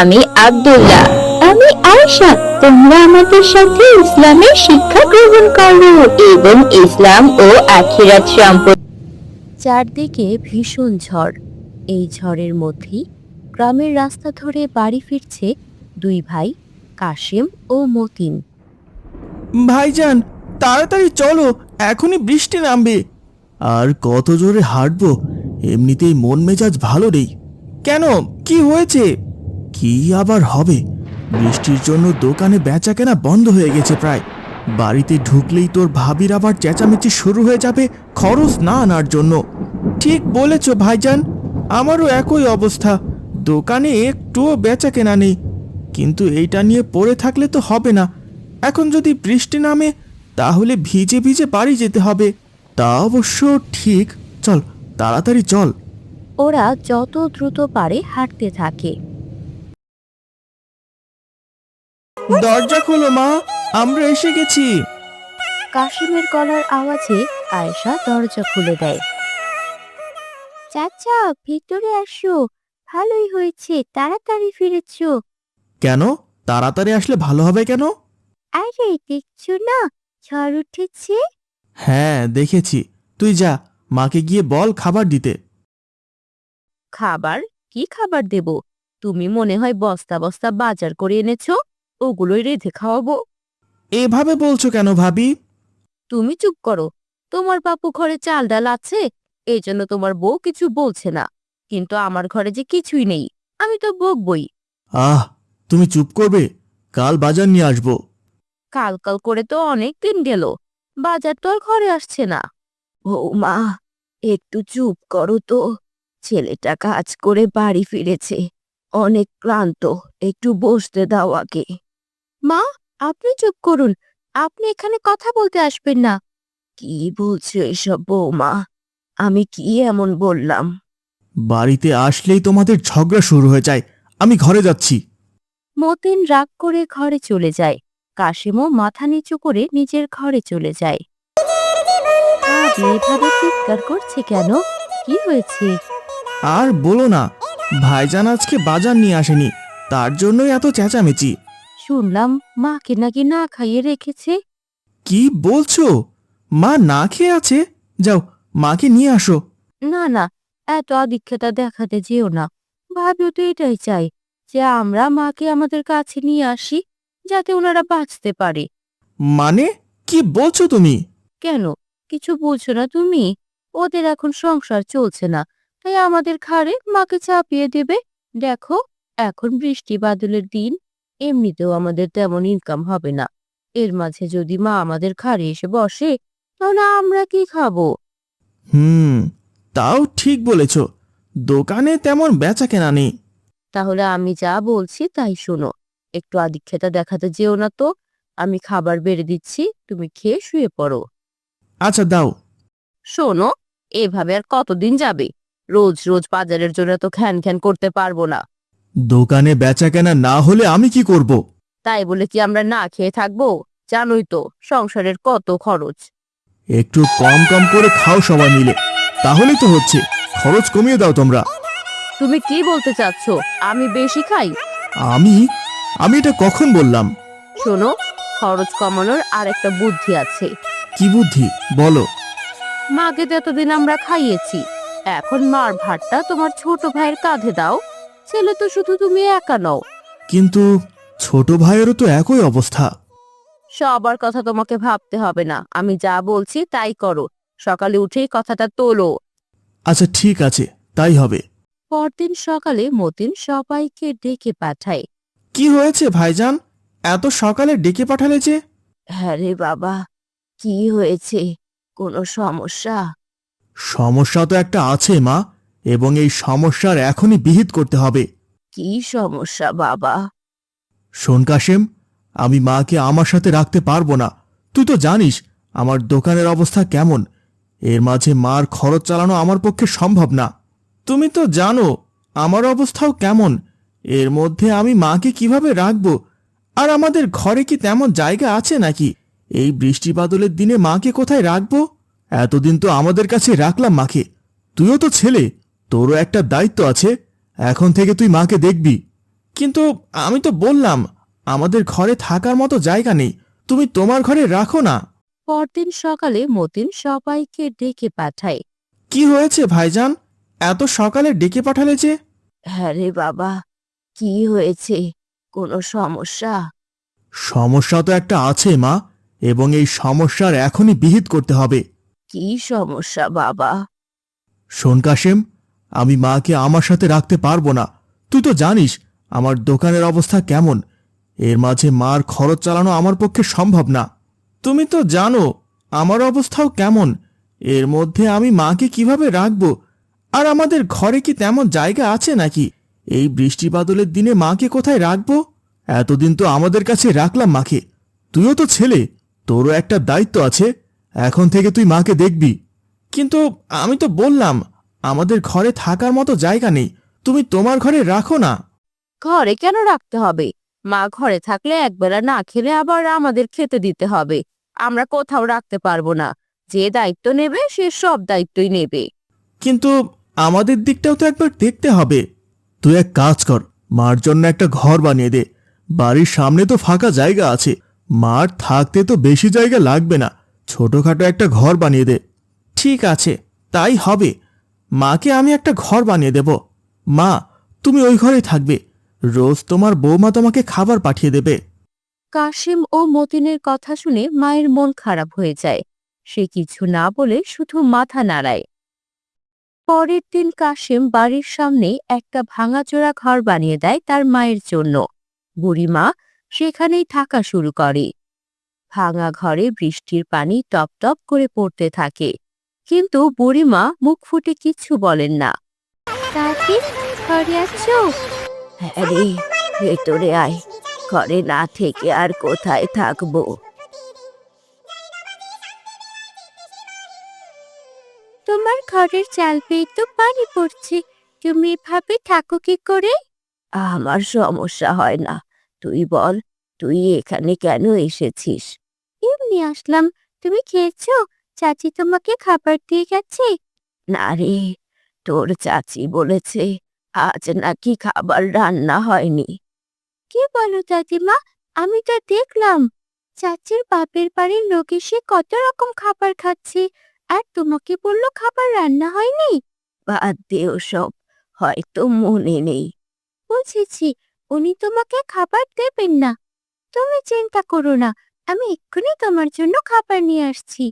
আমি আব্দুল্লাহ। আমি আয়েশা তোমরা আমাদের সাথে ইসলামের শিক্ষা গ্রহণ করো এবং ইসলাম ও আখিরাত সম্পর্কে চারদিকে ভীষণ ঝড়। এই ঝড়ের মধ্যেই গ্রামের রাস্তা ধরে বাড়ি ফিরছে দুই ভাই কাশেম ও মতিন। ভাইজান তাড়াতাড়ি চলো এখনই বৃষ্টি নামবে। আর কত জোরে হাঁটবো এমনিতেই মন মেজাজ ভালো নেই। কেন কি হয়েছে? কি আবার হবে? বৃষ্টির জন্য দোকানে বেচা কেনা বন্ধ হয়ে গেছে প্রায়। বাড়িতে ঢুকলেই তোর ভাবির আবার চেঁচামেচি শুরু হয়ে যাবে খরচ না আনার জন্য। ঠিক বলেছ, ভাইজান। আমারও একই অবস্থা। দোকানে একটুও বেচা কেনা নেই। কিন্তু এইটা নিয়ে পড়ে থাকলে তো হবে না। এখন যদি বৃষ্টি নামে, তাহলে ভিজে ভিজে বাড়ি যেতে হবে। তা অবশ্য ঠিক। চল, তাড়াতাড়ি চল। ওরা যত দ্রুত পারে হাঁটতে থাকে। দরজা খোলো মা। আমরা এসে গেছি। কাশিমের গলার আওয়াজে আয়েশা দরজা খুলে দেয়। চাচা ভিতরে আসো। ভালোই হয়েছে। তাড়াতাড়ি ফিরেছো। কেন? তাড়াতাড়ি আসলে ভালো হবে কেন? আরে দেখছ না? ঝড় উঠেছে? হ্যাঁ দেখেছি। তুই যা মাকে গিয়ে বল খাবার দিতে। খাবার? কি খাবার দেব? তুমি মনে হয় বস্তা বস্তা বাজার করে এনেছো? ওগুলোই রেঁধে খাওয়াবো। এভাবে বলছো কেন ভাবি? তুমি চুপ করো। তোমার বাপু ঘরে চাল ডাল আছে এই জন্য তোমার বউ কিছু বলছে না। কিন্তু আমার ঘরে যে কিছুই নেই আমি তো বকবই। আহ তুমি চুপ করবে? কাল বাজার নিয়ে আসব। কাল কাল করে তো অনেক দিন গেল বাজার তো আর ঘরে আসছে না। মা একটু চুপ করো তো। ছেলেটা কাজ করে বাড়ি ফিরেছে অনেক ক্লান্ত একটু বসতে দাও আগে। মা আপনি চুপ করুন। আপনি এখানে কথা বলতে আসবেন না। কি বলছো এসব বৌমা? আমি কি এমন বললাম? বাড়িতে আসলেই তোমাদের ঝগড়া শুরু হয়ে যায়। আমি ঘরে যাচ্ছি। মতিন রাগ করে ঘরে চলে যায়। কাশিমও মাথা নিচু করে নিজের ঘরে চলে যায়। আজ এভাবে চিৎকার করছে কেন? কি হয়েছে? আর বলো না ভাইজান আজকে বাজার নিয়ে আসেনি। তার জন্যই এত চেঁচামেচি। শুনলাম মাকে নাকি না খাইয়ে রেখেছে। কি বলছো? মা না খেয়ে আছে? যাও মাকে নিয়ে আসো। না না এত আদিক্ষেতা দেখাতে যেও না। ভাবিও তো এটাই চাই যে আমরা মাকে আমাদের কাছে নিয়ে আসি যাতে ওনারা বাঁচতে পারে। মানে? কি বলছো তুমি? কেন? কিছু বলছো না তুমি? ওদের এখন সংসার চলছে না তাই আমাদের ঘাড়ে মাকে চাপিয়ে দেবে। দেখো এখন বৃষ্টি বাদলের দিন। এমনিতেও আমাদের তেমন ইনকাম হবে না। এর মাঝে যদি মা আমাদের ঘাড়ে এসে বসে তাহলে আমরা কি খাব? হুম তাও ঠিক বলেছ। দোকানে তেমন বেচা কেনা নেই। তাহলে আমি যা বলছি তাই শোনো। একটু আদিক্ষেতা দেখাতে যেও না তো। আমি খাবার বেড়ে দিচ্ছি তুমি খেয়ে শুয়ে পড়ো। আচ্ছা দাও। শোনো এভাবে আর কতদিন যাবে? রোজ রোজ বাজারের জন্য তো খ্যান খ্যান করতে পারব না। দোকানে বেচা কেনা না হলে আমি কি করব? তাই বলে কি আমরা না খেয়ে থাকব? জানোই তো সংসারের কত খরচ। একটু কম কম করে খাও সবাই মিলে। তাহলেই তো হচ্ছে। খরচ কমিয়ে দাও তোমরা। তুমি কি বলতে চাচ্ছ? আমি বেশি খাই? আমি? আমি এটা কখন বললাম? শোনো খরচ কমানোর আর একটা বুদ্ধি আছে। কি বুদ্ধি? বলো। মাকে তো এতদিন আমরা খাইয়েছি এখন মার ভাতটা তোমার ছোট ভাইয়ের কাঁধে দাও। ছেলে তো শুধু তুমি একা নও। কিন্তু ছোট ভাইয়েরও তো একই অবস্থা। সবার কথা তোমাকে ভাবতে হবে না। আমি যা বলছি তাই করো। সকালে উঠেই কথাটা তোলো। আচ্ছা ঠিক আছে তাই হবে। পরদিন সকালে মতিন সবাইকে ডেকে পাঠায়। কি হয়েছে ভাইজান? এত সকালে ডেকে পাঠালে যে? হ্যাঁ রে বাবা কি হয়েছে? কোনো সমস্যা? সমস্যা তো একটা আছে মা। এবং এই সমস্যার এখনই বিহিত করতে হবে। কি সমস্যা বাবা? শোন কাশেম আমি মাকে আমার সাথে রাখতে পারব না। তুই তো জানিস আমার দোকানের অবস্থা কেমন। এর মাঝে মার খরচ চালানো আমার পক্ষে সম্ভব না। তুমি তো জানো আমার অবস্থাও কেমন। এর মধ্যে আমি মাকে কীভাবে রাখব? আর আমাদের ঘরে কি তেমন জায়গা আছে নাকি? এই বৃষ্টি বাদলের দিনে মাকে কোথায় রাখব? এতদিন তো আমাদের কাছে রাখলাম মাকে। তুইও তো ছেলে। তোরও একটা দায়িত্ব আছে এখন থেকে তুই মাকে দেখবি। কিন্তু আমি তো বললাম আমাদের ঘরে থাকার মতো জায়গা নেই তুমি তোমার ঘরে রাখো না। পরদিন সকালে মতিন সবাইকে ডেকে পাঠায়। কি হয়েছে ভাইজান? এত সকালে ডেকে পাঠালে যে? হ্যাঁ রে বাবা কি হয়েছে? কোনো সমস্যা? সমস্যা তো একটা আছে মা এবং এই সমস্যার এখনই বিহিত করতে হবে। কি সমস্যা বাবা? শোন কাশেম আমি মাকে আমার সাথে রাখতে পারব না। তুই তো জানিস, আমার দোকানের অবস্থা কেমন। এর মাঝে মার খরচ চালানো আমার পক্ষে সম্ভব না। তুমি তো জানো, আমার অবস্থাও কেমন। এর মধ্যে আমি মাকে কীভাবে রাখব? আর আমাদের ঘরে কি তেমন জায়গা আছে নাকি? এই বৃষ্টি বাদলের দিনে মাকে কোথায় রাখব? এতদিন তো আমাদের কাছে রাখলাম মাকে। তুইও তো ছেলে, তোরও একটা দায়িত্ব আছে। এখন থেকে তুই মাকে দেখবি। কিন্তু আমি তো বললাম আমাদের ঘরে থাকার মতো জায়গা নেই। তুমি তোমার ঘরে রাখো না। ঘরে কেন রাখতে হবে? মা ঘরে থাকলে একবেলা না খেলে আবার আমাদের খেতে দিতে হবে। আমরা কোথাও রাখতে পারব না। যে দায়িত্ব নেবে সে সব দায়িত্বই নেবে। কিন্তু আমাদের দিকটাও তো একবার দেখতে হবে। তুই এক কাজ কর মার জন্য একটা ঘর বানিয়ে দে। বাড়ির সামনে তো ফাঁকা জায়গা আছে। মার থাকতে তো বেশি জায়গা লাগবে না। ছোটখাটো একটা ঘর বানিয়ে দে। ঠিক আছে তাই হবে। মাকে আমি একটা ঘর বানিয়ে দেব। মা, তুমি ওই ঘরেই থাকবে। রোজ তোমার বৌমা তোমাকে খাবার পাঠিয়ে দেবে। কাশিম ও মতিনের কথা শুনে মায়ের মন খারাপ হয়ে যায়। সে কিছু না বলে শুধু মাথা নাড়ায়। পরের দিন কাশিম বাড়ির সামনে একটা ভাঙাচোরা ঘর বানিয়ে দেয় তার মায়ের জন্য। বুড়িমা সেখানেই থাকা শুরু করে। ভাঙা ঘরে বৃষ্টির পানি টপ টপ করে পড়তে থাকে। কিন্তু বুড়িমা মুখ ফুটে কিচ্ছু বলেন না। ঘরে আছো? হ্যাঁ ভেতরে আয়। ঘরে না থেকে আর কোথায় থাকব? তোমার ঘরের চাল পেয়ে তো পানি পড়ছে। তুমি এভাবে থাকো কি করে? আমার সমস্যা হয় না। তুই বল তুই এখানে কেন এসেছিস? এমনি আসলাম। তুমি খেয়েছো? চাচি তোমাকে খাবার দিয়ে গেছে? না রে তোর চাচি বলেছে আজ নাকি খাবার রান্না হয়নি। কি বলো দাদিমা? আমি তো দেখলাম চাচির বাপের বাড়ির লোক এসে কত রকম খাবার খাচ্ছে আর তোমাকে বলল খাবার রান্না হয়নি? বাদ দে সব হয়তো মনে নেই। বুঝেছি উনি তোমাকে খাবার দেবেন না। তুমি চিন্তা করো না আমি এক্ষুনি তোমার জন্য খাবার নিয়ে আসছি।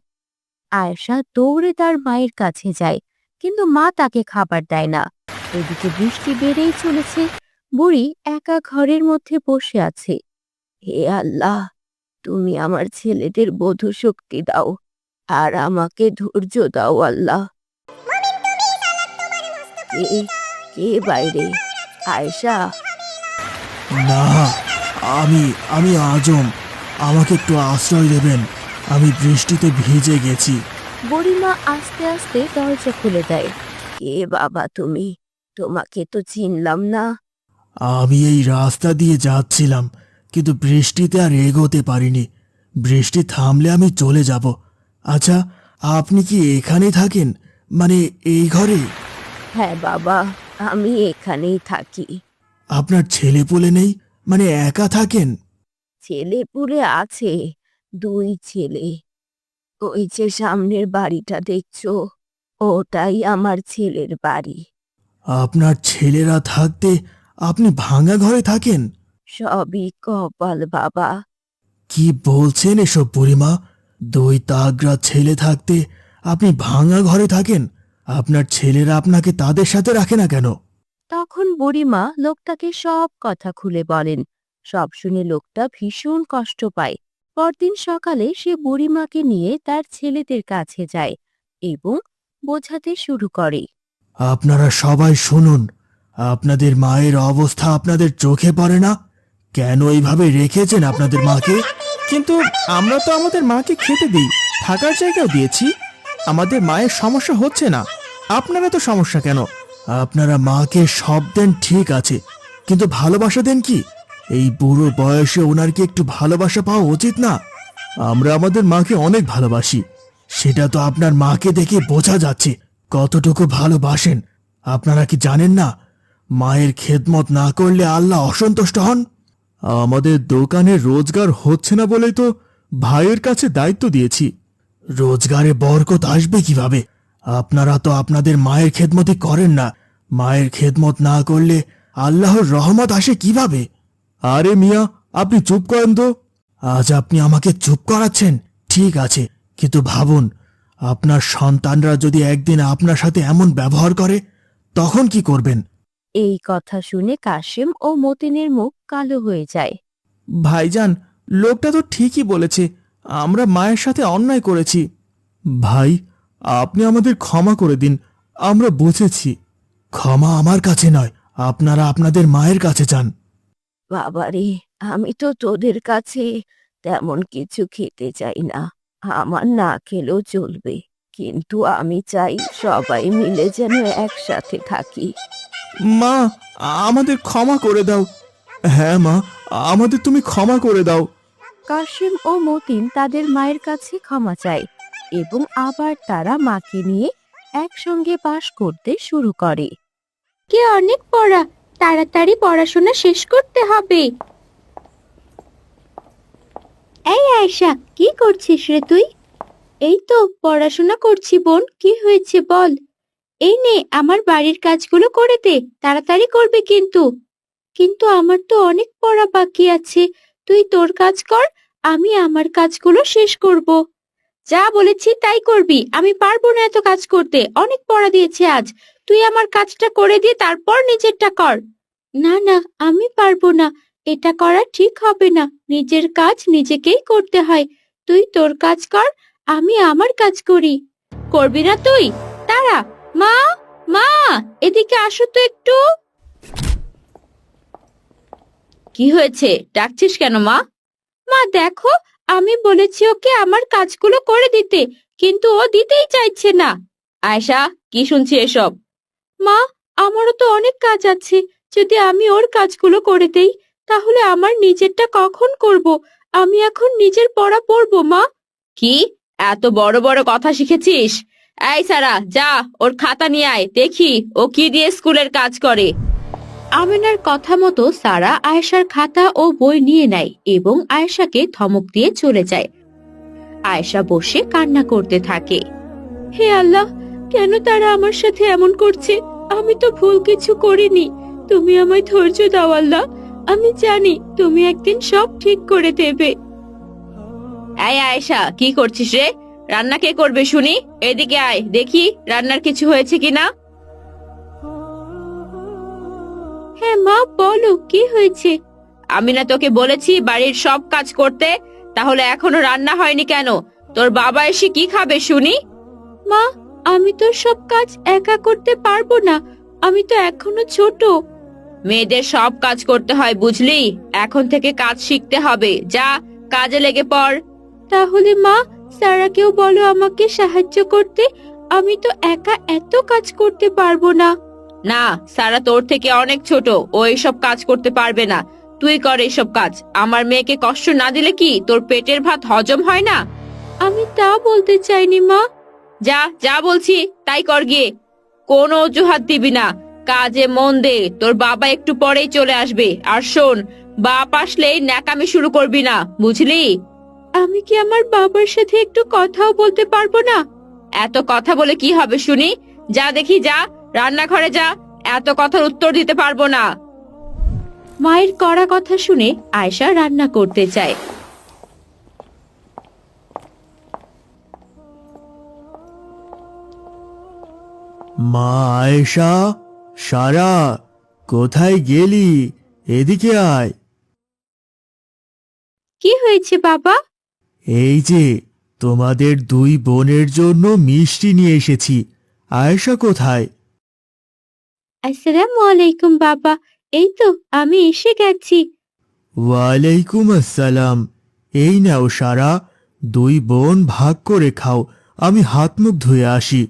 আয়েশা দৌড়ে তার মায়ের কাছে যায়, কিন্তু মা তাকে খাবার দেয় না। এদিকে বৃষ্টি বেড়েই চলেছে, বুড়ি একা ঘরের মধ্যে বসে আছে। হে আল্লাহ, তুমি আমার ছেলেদের বধূ শক্তি দাও, আর আমাকে ধৈর্য দাও আল্লাহ। কে বাইরে? আয়শা? না, আমি আমি আজম। আমাকে একটু আশ্রয় দেবেন। আমি বৃষ্টিতে ভিজে গেছি। বুড়িমা আস্তে আস্তে দরজা খুলে দেয়। কে বাবা তুমি? তোমাকে তো চিনলাম না। আমি এই রাস্তা দিয়ে যাচ্ছিলাম কিন্তু বৃষ্টিতে আর এগোতে পারিনি। বৃষ্টি থামলে আমি চলে যাব। আচ্ছা আপনি কি এখানে থাকেন? মানে এই ঘরে? হ্যাঁ বাবা আমি এখানেই থাকি। আপনার ছেলে পুলে নেই? মানে একা থাকেন? ছেলে পুলে আছে। দুই ছেলে। ওই যে সামনের বাড়িটা দেখছ ওটাই আমার ছেলের বাড়ি। আপনার ছেলেরা থাকতে আপনি ভাঙা ঘরে থাকেন? সবই কপাল বাবা। কি বলছেন এসব বুড়িমা? দুই তাগরা ছেলে থাকতে আপনি ভাঙা ঘরে থাকেন? আপনার ছেলেরা আপনাকে তাদের সাথে রাখে না কেন? তখন বুড়িমা লোকটাকে সব কথা খুলে বলেন। সব শুনে লোকটা ভীষণ কষ্ট পায়। পরদিন সকালে সে বুড়িমাকে নিয়ে তার ছেলেদের কাছে যায় এবং বোঝাতে শুরু করে। আপনারা সবাই শুনুন, আপনাদের মায়ের অবস্থা আপনাদের চোখে পড়ে না? কেন এইভাবে রেখেছেন আপনাদের মাকে? কিন্তু আমরা তো আমাদের মাকে খেতে দিই, থাকার জায়গাও দিয়েছি। আমাদের মায়ের সমস্যা হচ্ছে না। আপনারা তো সমস্যা কেন? আপনারা মাকে সব দেন ঠিক আছে, কিন্তু ভালোবাসা দেন কি? এই বুড়ো বয়সে ওনার কি একটু ভালোবাসা পাওয়া উচিত না? আমরা আমাদের মাকে অনেক ভালোবাসি। সেটা তো আপনার মাকে দেখে বোঝা যাচ্ছে। কতটুকু ভালোবাসেন? আপনারা কি জানেন না? মায়ের খেদমত না করলে আল্লাহ অসন্তুষ্ট হন? আমাদের দোকানে রোজগার হচ্ছে না বলেই তো ভাইয়ের কাছে দায়িত্ব দিয়েছি। রোজগারে বরকত আসবে কীভাবে? আপনারা তো আপনাদের মায়ের খেদমতই করেন না। মায়ের খেদমত না করলে আল্লাহর রহমত আসে কীভাবে? আরে মিয়া আপনি চুপ করেন তো। আজ আপনি আমাকে চুপ করাচ্ছেন। ঠিক আছে কিন্তু ভাবুন আপনার সন্তানরা যদি একদিন আপনার সাথে এমন ব্যবহার করে তখন কি করবেন? এই কথা শুনে কাশেম ও মতিনের মুখ কালো হয়ে যায়। ভাইজান লোকটা তো ঠিকই বলেছে আমরা মায়ের সাথে অন্যায় করেছি। ভাই আপনি আমাদের ক্ষমা করে দিন আমরা বুঝেছি। ক্ষমা আমার কাছে নয় আপনারা আপনাদের মায়ের কাছে যান বাবারে আমি তো তোদের কাছে তেমন কিছু খেতে চাই না। আমার না খেলেও চলবে কিন্তু আমি চাই সবাই মিলে যেন একসাথে থাকি। মা আমাদের ক্ষমা করে দাও। হ্যাঁ মা আমাদের তুমি ক্ষমা করে দাও। কাশিম ও মতিন তাদের মায়ের কাছে ক্ষমা চায় এবং আবার তারা মাকে নিয়ে একসঙ্গে বাস করতে শুরু করে। কে অনেক পড়া তাড়াতাড়ি পড়াশোনা শেষ করতে হবে। এই আয়শা, কি করছিস রে তুই? এই তো, পড়াশোনা করছি বোন, কি হয়েছে বল? এই নে, আমার বাড়ির কাজগুলো করে দে, তাড়াতাড়ি করবে কিন্তু। কিন্তু আমার তো অনেক পড়া বাকি আছে, তুই তোর কাজ কর, আমি আমার কাজগুলো শেষ করব। যা বলেছি তাই করবি, আমি পারব না এত কাজ করতে, অনেক পড়া দিয়েছে আজ তুই আমার কাজটা করে দিয়ে তারপর নিজেরটা কর। না না, আমি পারব না। এটা করা ঠিক হবে না। নিজের কাজ নিজেকেই করতে হয়। তুই তোর কাজ কর, আমি আমার কাজ করি। করবি না তুই? তারা, মা মা, এদিকে আসো তো একটু। কি হয়েছে? ডাকছিস কেন, মা? মা, দেখো, আমি বলেছি ওকে আমার কাজগুলো করে দিতে, কিন্তু ও দিতেই চাইছে না। আয়শা, কি শুনছি এসব? মা আমারও তো অনেক কাজ আছে। যদি আমি ওর কাজগুলো করে দেই তাহলে আমার নিজেরটা কখন করব? আমি এখন নিজের পড়া পড়ব মা। কি? এত বড় বড় কথা শিখেছিস? এই সারা যা ওর খাতা নিয়ে আয় দেখি ও কি দিয়ে স্কুলের কাজ করে। আমিনার কথা মতো সারা আয়েশার খাতা ও বই নিয়ে নেয় এবং আয়েশাকে ধমক দিয়ে চলে যায়। আয়েশা বসে কান্না করতে থাকে। হে আল্লাহ কেন তারা আমার সাথে এমন করছে? আমি তো ভুল কিছু করিনি। তুমি আমায় ধৈর্য দাও আল্লাহ। আমি জানি তুমি একদিন সব ঠিক করে দেবে। আয়েশা কি করছিস রে? রান্না কে করবে শুনি? এদিকে আয় দেখি রান্নার কিছু হয়েছে কিনা। হ্যাঁ মা বলো কি হয়েছে? আমি না তোকে বলেছি বাড়ির সব কাজ করতে তাহলে এখনও রান্না হয়নি কেন? তোর বাবা এসে কি খাবে শুনি? মা আমি তো সব কাজ একা করতে পারব না। আমি তো এখনও ছোট। মেয়েদের সব কাজ করতে হয় বুঝলি? এখন থেকে কাজ শিখতে হবে। যা কাজে লেগে পড়। তাহলে মা সারাকেও বলো আমাকে সাহায্য করতে। আমি তো একা এত কাজ করতে পারব না। না সারা তোর থেকে অনেক ছোট। ও এইসব কাজ করতে পারবে না। তুই কর এইসব কাজ। আমার মেয়েকে কষ্ট না দিলে কি তোর পেটের ভাত হজম হয় না? আমি তা বলতে চাইনি মা। যা যা বলছি, তাই কর গিয়ে। কোনো অজুহাত দিবি না। কাজে মন দে, তোর বাবা একটু পরেই চলে আসবে। আর শোন, বাপ আসলেই ন্যাকামি শুরু করবি না, বুঝলি? আমি কি আমার বাবার সাথে একটু কথাও বলতে পারব না? এত কথা বলে কি হবে শুনি? যা দেখি যা, রান্নাঘরে যা, এত কথার উত্তর দিতে পারব না। মায়ের কড়া কথা শুনে আয়শা রান্না করতে চায়। মা আয়েশা সারা কোথায় গেলি? এদিকে আয়। কি হয়েছে বাবা? এই যে তোমাদের দুই বোনের জন্য মিষ্টি নিয়ে এসেছি। আয়েশা কোথায়? আসসালামু আলাইকুম বাবা। এই তো আমি এসে গেছি। ওয়ালাইকুম আসসালাম। এই নাও সারা দুই বোন ভাগ করে খাও। আমি হাত মুখ ধুয়ে আসি।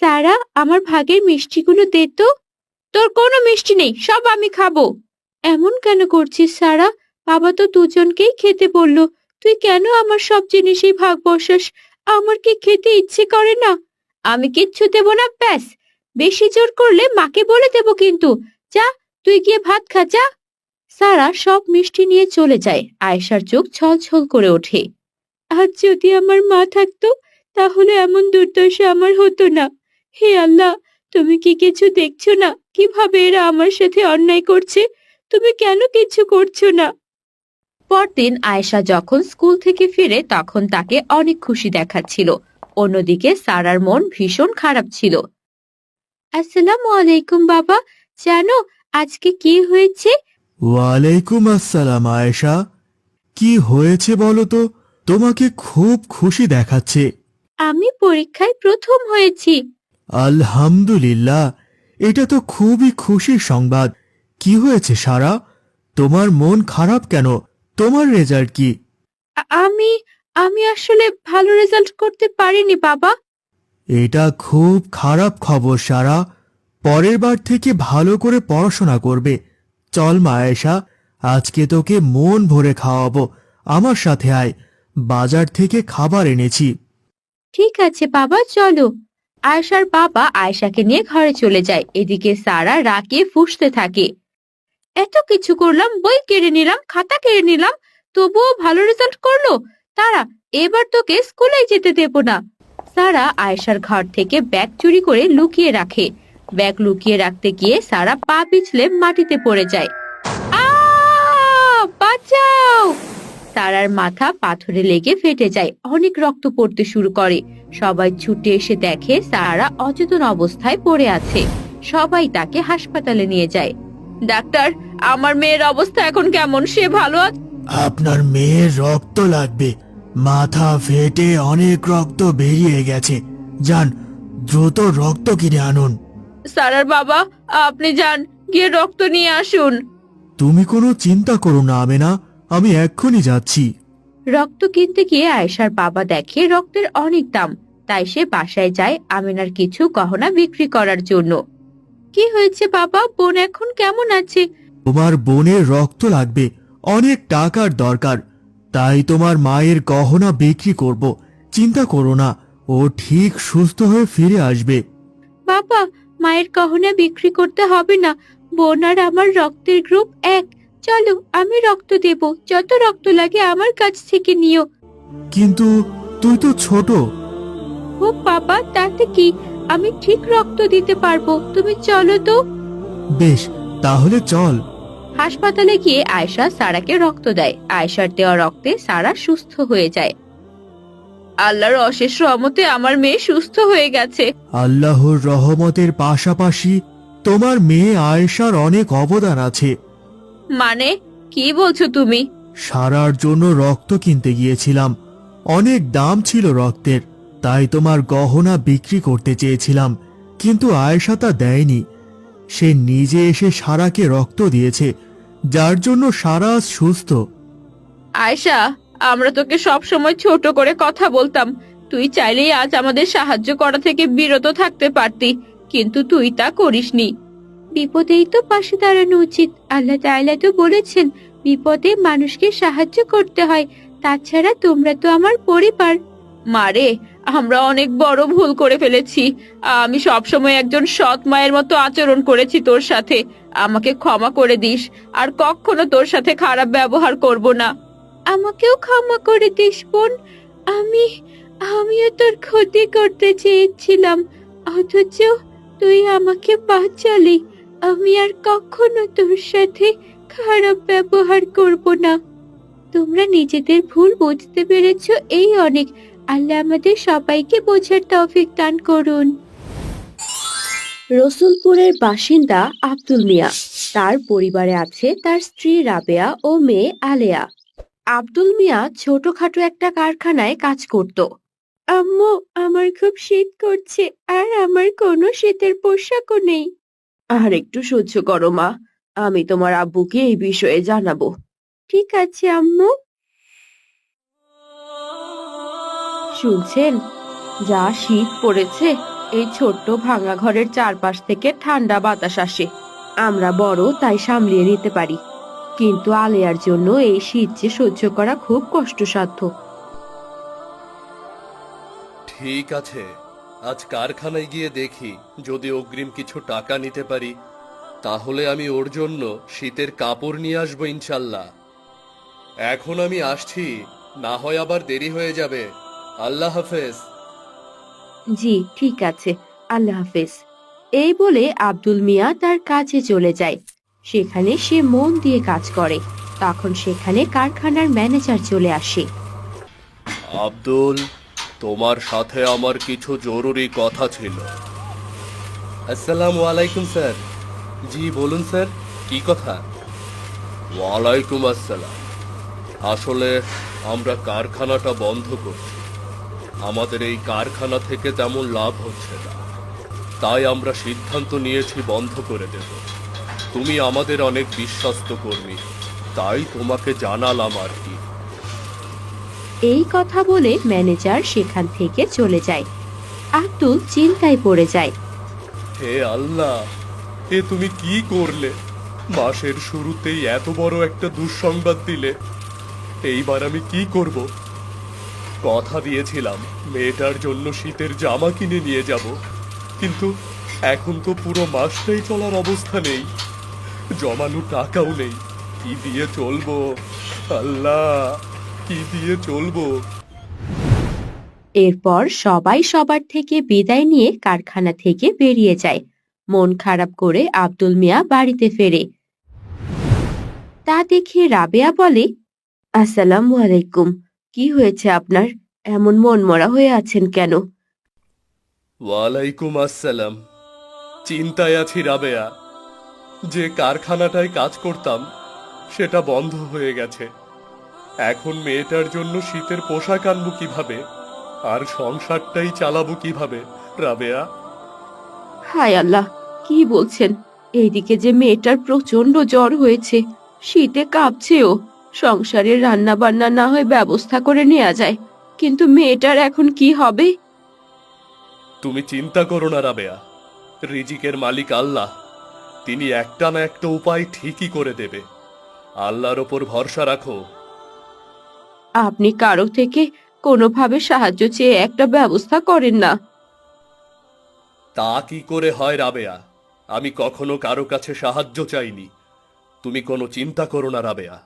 সারা, আমার ভাগের মিষ্টিগুলো দে তো। তোর কোনো মিষ্টি নেই, সব আমি খাব। এমন কেন করছিস সারা? বাবা তো দুজনকেই খেতে বলল, তুই কেন আমার সব জিনিসেই ভাগ বসাস? আমার কি খেতে ইচ্ছে করে না? আমি কিচ্ছু দেব না, ব্যাস। বেশি জোর করলে মাকে বলে দেব কিন্তু। যা, তুই গিয়ে ভাত খা, যা। সারা সব মিষ্টি নিয়ে চলে যায়। আয়েশার চোখ ছলছল করে ওঠে। আর যদি আমার মা থাকতো, তাহলে এমন দুর্দশা আমার হতো না। হে আল্লাহ তুমি কি কিছু দেখছ না? কীভাবে এরা আমার সাথে অন্যায় করছে? তুমি কেন কিছু করছ না? পরদিন আয়েশা যখন স্কুল থেকে ফিরে তখন তাকে অনেক খুশি দেখাচ্ছিল। অন্যদিকে সারার মন ভীষণ খারাপ ছিল। আসসালামু আলাইকুম বাবা জানো আজকে কি হয়েছে? ওয়ালাইকুম আসসালাম আয়েশা। কি হয়েছে বলো তো? তোমাকে খুব খুশি দেখাচ্ছে। আমি পরীক্ষায় প্রথম হয়েছি। আলহামদুলিল্লাহ। এটা তো খুবই খুশির সংবাদ। কি হয়েছে সারা? তোমার মন খারাপ কেন? তোমার রেজাল্ট কি? আমি আমি আসলে ভালো রেজাল্ট করতে পারিনি বাবা। এটা খুব খারাপ খবর সারা। পরের বার থেকে ভালো করে পড়াশোনা করবে। চল মায়েশা আজকে তোকে মন ভরে খাওয়াবো। আমার সাথে আয়। বাজার থেকে খাবার এনেছি। ঠিক আছে বাবা চলো। আয়েশার বাবা আয়েশাকে নিয়ে ঘরে চলে যায়। এদিকে সারা রাগে ফুঁসতে থাকে। এত কিছু করলাম, বই কেড়ে নিলাম, খাতা কেড়ে নিলাম, তবুও ভালো রেজাল্ট করল? তারা এবার তোকে স্কুলে যেতে দেব না। সারা আয়েশার ঘর থেকে ব্যাগ চুরি করে লুকিয়ে রাখে। ব্যাগ লুকিয়ে রাখতে গিয়ে সারা পা পিছলে মাটিতে পড়ে যায়। আ বাঁচাও! তারার মাথা পাথরে লেগে ফেটে যায় অনেক রক্ত পড়তে শুরু করে। সবাই ছুটে এসে দেখে সারা অচেতন অবস্থায় পড়ে আছে। সবাই তাকে হাসপাতালে নিয়ে যায়। ডাক্তার আমার মেয়ের অবস্থা এখন কেমন? সে ভালো আছে আপনার মেয়ের রক্ত লাগবে। মাথা ফেটে অনেক রক্ত বেরিয়ে গেছে। যান দ্রুত রক্ত কিনে আনুন। সারার বাবা আপনি যান গিয়ে রক্ত নিয়ে আসুন। তুমি কোনো চিন্তা করো না আমেনা। আমি এক্ষুনি যাচ্ছি। রক্ত কিনতে গিয়ে আয়েশার বাবা দেখে রক্তের অনেক দাম। তাই সে বাসায় যায় আমিনার কিছু গহনা বিক্রি করার জন্য। কি হয়েছে বাবা? বোন এখন কেমন আছে? তোমার বোনের রক্ত লাগবে অনেক টাকার দরকার। তাই তোমার মায়ের গহনা বিক্রি করব। চিন্তা করো না ও ঠিক সুস্থ হয়ে ফিরে আসবে। বাবা মায়ের গহনা বিক্রি করতে হবে না। বোন আর আমার রক্তের গ্রুপ এক। চলো আমি রক্ত দেব। যত রক্ত লাগে আমার কাছ থেকে নিও। কিন্তু তুই তো ছোট। ও বাবা তাতে কি? আমি ঠিক রক্ত দিতে পারব। তুমি চলো তো। বেশ তাহলে চল। হাসপাতালে গিয়ে আয়শা সারাকে রক্ত দেয়। আয়শার দেওয়া রক্তে সারা সুস্থ হয়ে যায়। আল্লাহর অশেষ রহমতে আমার মেয়ে সুস্থ হয়ে গেছে। আল্লাহর রহমতের পাশাপাশি তোমার মেয়ে আয়েশার অনেক অবদান আছে। মানে কি বলছো তুমি? সারার জন্য রক্ত কিনতে গিয়েছিলাম। অনেক দাম ছিল রক্তের তাই তোমার গহনা বিক্রি করতে চেয়েছিলাম কিন্তু আয়েশা তা দেয়নি। সে নিজে এসে সারাকে রক্ত দিয়েছে যার জন্য সারা আজ সুস্থ। আয়শা আমরা তোকে সব সময় ছোট করে কথা বলতাম। তুই চাইলেই আজ আমাদের সাহায্য করা থেকে বিরত থাকতে পারতি কিন্তু তুই তা করিসনি। বিপদেই তো পাশে দাঁড়ানো উচিত। আল্লাহ তাআলা তো বলেছেন বিপদে মানুষকে সাহায্য করতে হয়। তাছাড়া তোমরা তো আমার পরিবার। মারে আমরা অনেক বড় ভুল করে ফেলেছি। আমি সবসময় একজন সৎ মায়ের মতো আচরণ করেছি তোর সাথে। আমাকে ক্ষমা করে দিস আর কখনো তোর সাথে খারাপ ব্যবহার করব না। আমাকেও ক্ষমা করে দিস বোন। আমি আমিও তোর ক্ষতি করতে চেয়েছিলাম। অথচ তুই আমাকে বাঁচালি। আমি আর কখনো তোর সাথে খারাপ ব্যবহার করব না। তোমরা নিজেদের ভুল বুঝতে পেরেছ, এই অনেক। আল্লাহ আমাদের সবাইকে বোঝার তৌফিক দান করুন। রসুলপুরের বাসিন্দা আব্দুল মিয়া, তার পরিবারে আছে তার স্ত্রী রাবেয়া ও মেয়ে আলেয়া। আব্দুল মিয়া ছোটখাটো একটা কারখানায় কাজ করত। আম্মু, আমার খুব শীত করছে আর আমার কোনো শীতের পোশাকও নেই। আর একটু সহ্য করো, মা। আমি তোমার আব্বুকে এই বিষয়ে জানাব। ঠিক আছে, আম্মু। শুনছেন? যা শীত পড়েছে, এই ছোট্ট ভাঙা ঘরের চারপাশ থেকে ঠান্ডা বাতাস আসে। আমরা বড়, তাই সামলিয়ে নিতে পারি। কিন্তু আলেয়ার জন্য এই শীত যে সহ্য করা খুব কষ্টসাধ্য। ঠিক আছে। আজ কারখানায় গিয়ে দেখি যদি অগ্রিম কিছু টাকা নিতে পারি তাহলে আমি ওর জন্য শীতের কাপড় নিয়ে আসব ইনশাল্লাহ। এখন আমি আসছি না হয় আবার দেরি হয়ে যাবে। আল্লাহ হাফেজ। জি ঠিক আছে। আল্লাহ হাফেজ। এই বলে আব্দুল মিয়া তার কাজে চলে যায়। সেখানে সে মন দিয়ে কাজ করে। তখন সেখানে কারখানার ম্যানেজার চলে আসে। আব্দুল তোমার সাথে আমার কিছু জরুরি কথা ছিল। আসসালামু আলাইকুম, স্যার। জি, বলুন, স্যার। কি কথা? ওয়ালাইকুম আসসালাম। আসলে আমরা কারখানাটা বন্ধ করছি। আমাদের এই কারখানা থেকে তেমন লাভ হচ্ছে না। তাই আমরা সিদ্ধান্ত নিয়েছি বন্ধ করে দেব। তুমি আমাদের অনেক বিশ্বস্ত কর্মী। তাই তোমাকে জানালাম আর কি। এই কথা বলে ম্যানেজার সেখান থেকে চলে যায়। আব্দুল চিন্তায় পড়ে যায়। হে আল্লাহ, এ তুমি কি করলে? মাসের শুরুতেই এত বড় একটা দুঃসংবাদ দিলে। এইবার আমি কি করব? কথা দিয়েছিলাম, মেয়েটার জন্য শীতের জামা কিনে নিয়ে যাব। কিন্তু এখন তো পুরো মাসটাই চলার অবস্থা নেই। জমানো টাকাও নেই। কি দিয়ে চলবো? আল্লাহ। কি দিয়ে চলবো? এরপর সবাই সবার থেকে বিদায় নিয়ে কারখানা থেকে বেরিয়ে যায়। মন খারাপ করে আব্দুল মিয়া বাড়িতে ফেরে। তা দেখে রাবেয়া বলে আসসালামু আলাইকুম। কি হয়েছে আপনার? এমন মনমরা হয়ে আছেন কেন? ওয়ালাইকুম আসসালাম। চিন্তায় আছি রাবেয়া। যে কারখানাটায় কাজ করতাম সেটা বন্ধ হয়ে গেছে। এখন মেয়েটার জন্য শীতের পোশাক আনব কীভাবে? আর সংসারটাই চালাবো কীভাবে রাবেয়া? হায় আল্লাহ কি বলছেন? এইদিকে যে মেয়েটার প্রচণ্ড জ্বর হয়েছে শীতে কাঁপছেও। সংসারের রান্না বান্না না হয় ব্যবস্থা করে নেওয়া যায় কিন্তু মেয়েটার এখন কি হবে? তুমি চিন্তা করো না রাবেয়া। রিজিকের মালিক আল্লাহ। তিনি একটা না একটা উপায় ঠিকই করে দেবে। আল্লাহর ওপর ভরসা রাখো। আপনি কারও থেকে কোনোভাবে সাহায্য চেয়ে একটা ব্যবস্থা করেন না। তা কি করে হয় রাবেয়া? আমি কখনো কারও কাছে সাহায্য চাইনি। তুমি কোনো চিন্তা করো না রাবেয়া।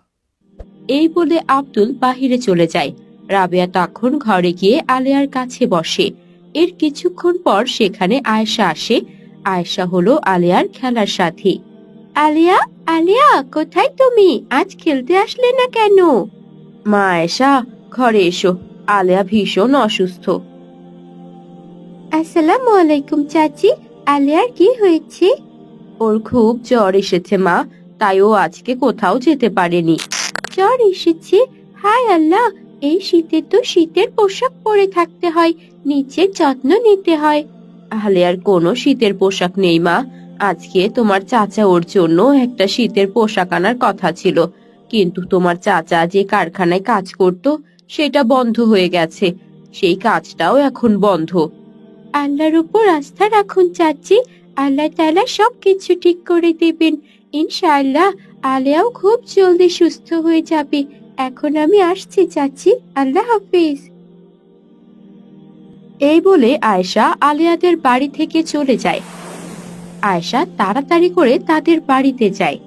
এই বলে আব্দুল বাহিরে চলে যায়। রাবেয়া তখন ঘরে গিয়ে আলেয়ার কাছে বসে। এর কিছুক্ষণ পর সেখানে আয়েশা আসে। আয়েশা হলো আলেয়ার খেলার সাথী। আলিয়া আলিয়া কোথায় তুমি? আজ খেলতে আসলে না কেন? মা আয়েশা ঘরে এসো। আলেয়া ভীষণ অসুস্থ। আসসালামু আলাইকুম চাচি আলিয়ার কি হয়েছে? ওর খুব জ্বর এসেছে মা তাই ও আজকে কোথাও যেতে পারেনি। জ্বর এসেছে? হায় আল্লাহ এই শীতে তো শীতের পোশাক পরে থাকতে হয় নিচের যত্ন নিতে হয়। তাহলে আর কোনো শীতের পোশাক নেই মা। আজকে তোমার চাচা ওর জন্য একটা শীতের পোশাক আনার কথা ছিল। কিন্তু তোমার চাচা যে কারখানায় কাজ করত সেটা বন্ধ হয়ে গেছে। সেই কাজটাও এখন বন্ধ। আল্লাহর উপর আস্থা রাখুন চাচি। আল্লাহ তাআলা সবকিছু ঠিক করে দেবেন। ইনশাআল্লাহ আলেয়াও খুব জলদি সুস্থ হয়ে যাবে। এখন আমি আসছি চাচি। আল্লাহ হাফিজ। এই বলে আয়েশা আলিয়াদের বাড়ি থেকে চলে যায়। আয়েশা তাড়াতাড়ি করে তাদের বাড়িতে যায়।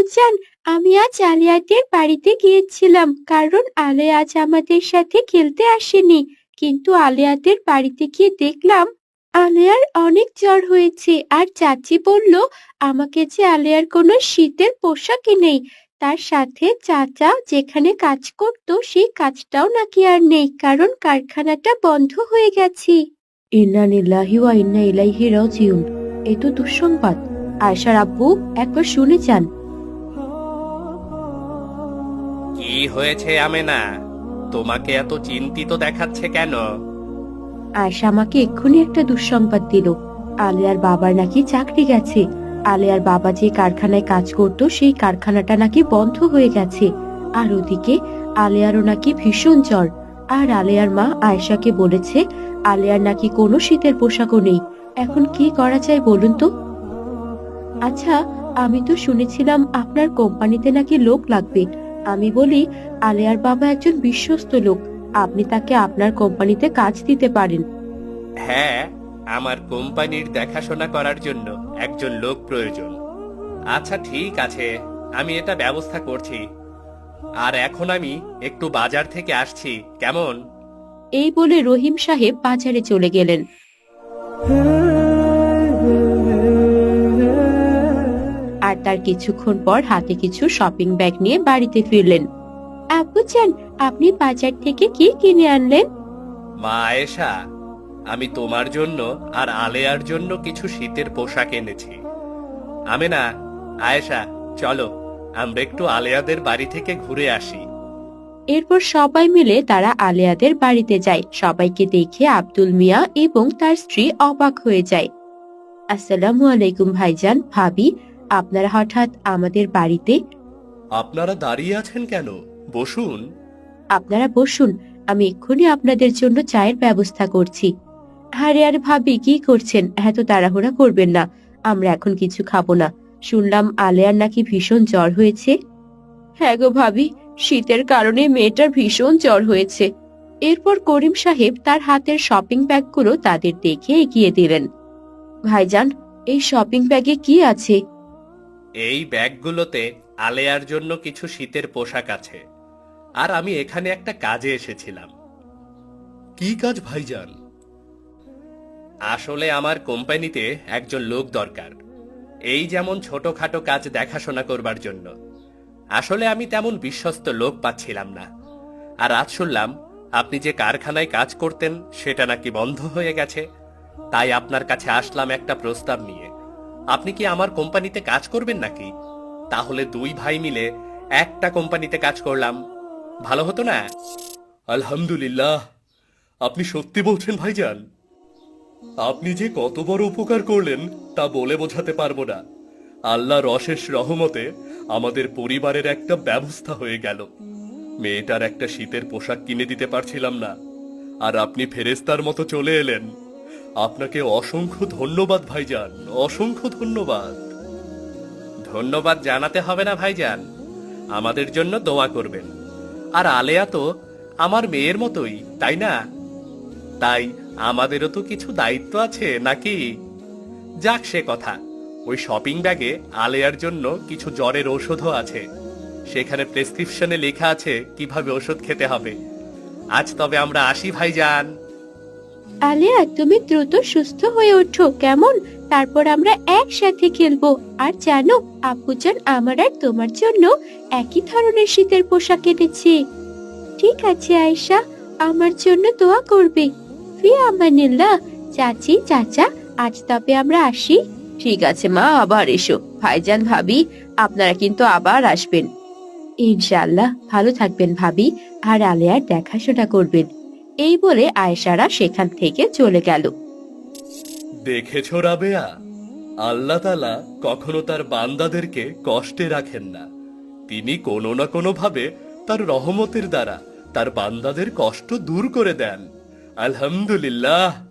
আম্মুজান আমি আজ আলিয়াদের বাড়িতে গিয়েছিলাম, কারণ আলিয়া আজ আমাদের সাথে খেলতে আসেনি। কিন্তু আলিয়াদের বাড়িতে গিয়ে দেখলাম, আলিয়ার অনেক জ্বর হয়েছে। আর চাচি বলল, আমাকে যে আলিয়ার কোনো শীতের পোশাকই নেই, তার সাথে চাচা যেখানে কাজ করত, সেই কাজটাও নাকি আর নেই, কারণ কারখানাটা বন্ধ হয়ে গেছে। ইন্না নিল্লাহি ওয়া ইন্না ইলাইহি রাজিউন। এ তো দুঃসংবাদ। আয়শার আব্বু একবার শুনে যান। কি হয়েছে, আমেনা? তোমাকে এত চিন্তিত দেখাচ্ছে কেন? আয়শা আমাকে এক্ষুনি একটা দুঃসংবাদ দিল। আলিয়ার বাবার নাকি চাকরি গেছে। আলিয়ার বাবা যে কারখানায় কাজ করত, সেই কারখানাটা নাকি বন্ধ হয়ে গেছে। আর ওদিকে আলিয়ারও নাকি ভীষণ জ্বর। আর আলিয়ার মা আয়েশাকে বলেছে, আলিয়ার নাকি কোনো শীতের পোশাকও নেই। এখন কি করা যায় বলুন তো? আচ্ছা আমি তো শুনেছিলাম আপনার কোম্পানিতে নাকি লোক লাগবে। আমি বলি আলিয়ার বাবা একজন বিশ্বস্ত লোক। আপনি তাকে আপনার কোম্পানিতে কাজ দিতে পারেন। হ্যাঁ আমার কোম্পানির দেখাশোনা করার জন্য একজন লোক প্রয়োজন। আচ্ছা ঠিক আছে আমি এটা ব্যবস্থা করছি। আর এখন আমি একটু বাজার থেকে আসছি কেমন? এই বলে রহিম সাহেব বাজারে চলে গেলেন। আর তার কিছুক্ষণ পর হাতে কিছু শপিং ব্যাগ নিয়ে বাড়িতে ফিরলেন। চান আপনি বাজার থেকে কি কিনে আনলেন? মা আয়েশা আমি তোমার জন্য আর আলেয়ার জন্য কিছু শীতের পোশাক এনেছি। আমি না আয়েশা চলো আমরা একটু আলেয়াদের বাড়ি থেকে ঘুরে আসি। এরপর সবাই মিলে তারা আলিয়াদের বাড়িতে যায়। সবাইকে দেখে আব্দুল মিয়া এবং তার স্ত্রী অবাক হয়ে যায়। আসসালামু আলাইকুম ভাইজান ভাবি আপনারা হঠাৎ আমাদের বাড়িতে? আপনারা দাঁড়িয়ে আছেন কেন? বসুন। আপনারা বসুন আমি এক্ষুনি আপনাদের জন্য চায়ের ব্যবস্থা করছি। আরে আর ভাবি কি করছেন? এত তাড়াহুড়া করবেন না আমরা এখন কিছু খাব না। শুনলাম আলেয়ার নাকি ভীষণ জ্বর হয়েছে। হ্যাঁ গো ভাবি শীতের কারণে মেয়েটার ভীষণ জ্বর হয়েছে। এরপর করিম সাহেব তার হাতের শপিং ব্যাগগুলো তাদের দেখে এগিয়ে দিলেন। ভাইজান এই শপিং ব্যাগে কি আছে? এই ব্যাগগুলোতে আলেয়ার জন্য কিছু শীতের পোশাক আছে। আর আমি এখানে একটা কাজে এসেছিলাম। কি কাজ ভাইজান? আসলে আমার কোম্পানিতে একজন লোক দরকার। এই যেমন ছোটখাটো কাজ দেখাশোনা করবার জন্য। আসলে আমি তেমন বিশ্বস্ত লোক পাচ্ছিলাম না। আর আজ শুনলাম আপনি যে কারখানায় কাজ করতেন সেটা নাকি বন্ধ হয়ে গেছে। তাই আপনার কাছে আসলাম একটা প্রস্তাব নিয়ে। আপনি কি আমার কোম্পানিতে কাজ করবেন নাকি? তাহলে দুই ভাই মিলে একটা কোম্পানিতে কাজ করলাম। ভালো হতো না? আলহামদুলিল্লাহ। আপনি সত্যি বলছেন, ভাইজান? আপনি যে কত বড় উপকার করলেন, তা বলে বোঝাতে পারব না। আল্লাহর অশেষ রহমতে আমাদের পরিবারের একটা ব্যবস্থা হয়ে গেল। মেয়েটার একটা শীতের পোশাক কিনে দিতে পারছিলাম না। আর আপনি ফেরেস্তার মতো চলে এলেন। আপনাকে অসংখ্য ধন্যবাদ, ভাইজান। অসংখ্য ধন্যবাদ। ধন্যবাদ জানাতে হবে না, ভাইজান। আমাদের জন্য দোয়া করবেন। আর আলেয়া তো আমার মেয়ের মতোই, তাই না? তাই আমাদেরও তো কিছু দায়িত্ব আছে, নাকি? যাক সে কথা। ওই শপিং ব্যাগে আলেয়ার জন্য কিছু জ্বরের ওষুধও আছে। সেখানে প্রেসক্রিপশনে লেখা আছে কীভাবে ওষুধ খেতে হবে। আজ তবে আমরা আসি, ভাইজান। আলিয়া তুমি দ্রুত সুস্থ হয়ে ওঠো কেমন? তারপর আমরা একসাথে খেলব। আর জানো আপুজান আমার আর তোমার জন্য একই ধরনের শীতের পোশাক এনেছে। ঠিক আছে আয়েশা আমার জন্য দোয়া করবে। ফি আমানিল্লাহ। চাচি চাচা আজ তবে আমরা আসি। ঠিক আছে মা আবার এসো। ভাইজান ভাবি আপনারা কিন্তু আবার আসবেন। ইনশাআল্লাহ ভালো থাকবেন ভাবি। আর আলিয়ার দেখাশোনা করবেন। এই বলে আয়েশারা সেখান থেকে চলে গেল। দেখেছ রাবেয়া? আল্লাহ তালা কখনো তার বান্দাদেরকে কষ্টে রাখেন না। তিনি কোনো না কোনো ভাবে তার রহমতের দ্বারা তার বান্দাদের কষ্ট দূর করে দেন। আলহামদুলিল্লাহ।